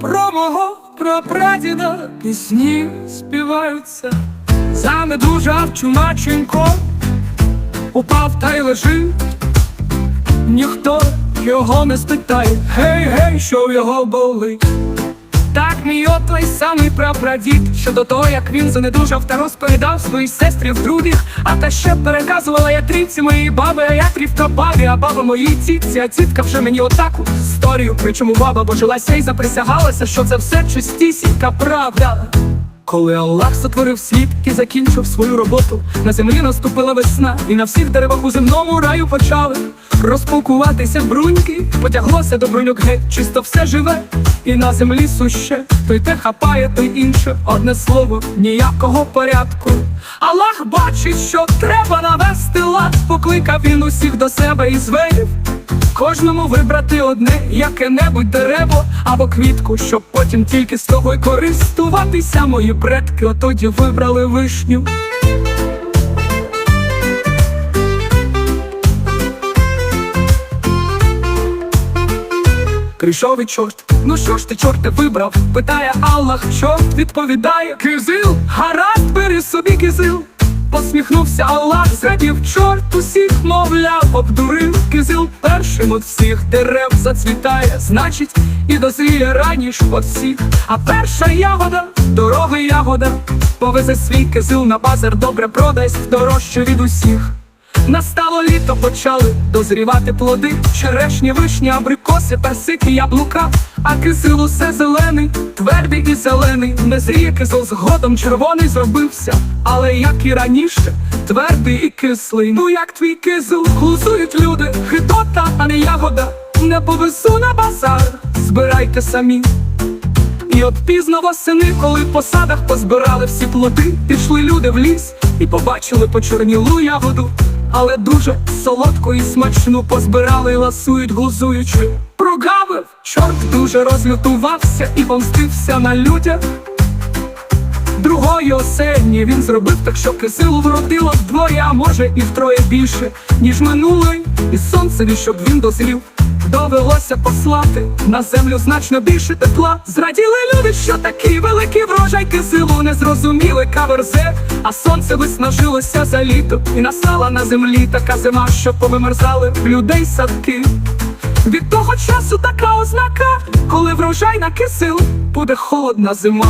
про мого прапрадіда пісні співаються. Занедужав чумаченько, упав та й лежить. Ніхто його не спитає, гей, гей, що його болить. Мій от той самий прапрадід, що до того, як він занедужав та розповідав своїй сестрі в друзях, а та ще переказувала я трійці моєї баби, а я трівка бабі, а баба моїй тітці, а тітка вже мені отаку історію. Причому баба божилася і заприсягалася, що це все чистісінька правда. Коли Аллах сотворив світ і закінчив свою роботу, на землі наступила весна, і на всіх деревах у земному раю почали розпукуватися бруньки, потяглося до бруньок геть, чисто все живе, і на землі суще, той те хапає, той інше, одне слово, ніякого порядку. Аллах бачить, що треба навести лад, покликав він усіх до себе і звелів. Кожному вибрати одне яке-небудь дерево або квітку, щоб потім тільки з того й користуватися. Мої предки отоді вибрали вишню. І чорт, ну що ж ти, чорте, вибрав? Питає Аллах, чорт відповідає Кизил, гаразд, бери собі кизил. Посміхнувся Аллах, зрадів чорт усіх, мовляв, обдурив кизил першим от всіх дерев зацвітає, значить, і дозріє раніш от всіх. А перша ягода, дорога ягода, повезе свій кизил на базар, добре продасть дорожче від усіх. Настало літо почали дозрівати плоди, черешні, вишні, абрикоси, персики, яблука, а кизил усе зелений, твердий і зелений, не зріє кизил згодом червоний зробився, але як і раніше, твердий і кислий. Ну як твій кизил, глузують люди, хитота, а не ягода. Не повезу на базар, збирайте самі. І от пізно восени, коли в посадах позбирали всі плоди, пішли люди в ліс і побачили почорнілу ягоду, але дуже солодку і смачну позбирали ласують, глузуючи. Прогавив, чорт дуже розлютувався і помстився на людях. Другої осені він зробив так, що кисилу вродило вдвоє, а може і втроє більше, ніж минулий, і сонцеві, щоб він дозрів. Довелося послати на землю значно більше тепла. Зраділи люди, що такий великий врожай кисилу не зрозуміли каверзе, а сонце виснажилося за літо, і настала на землі така зима, що повимерзали людей садки. Від того часу така ознака, коли врожай на кисил, буде холодна зима.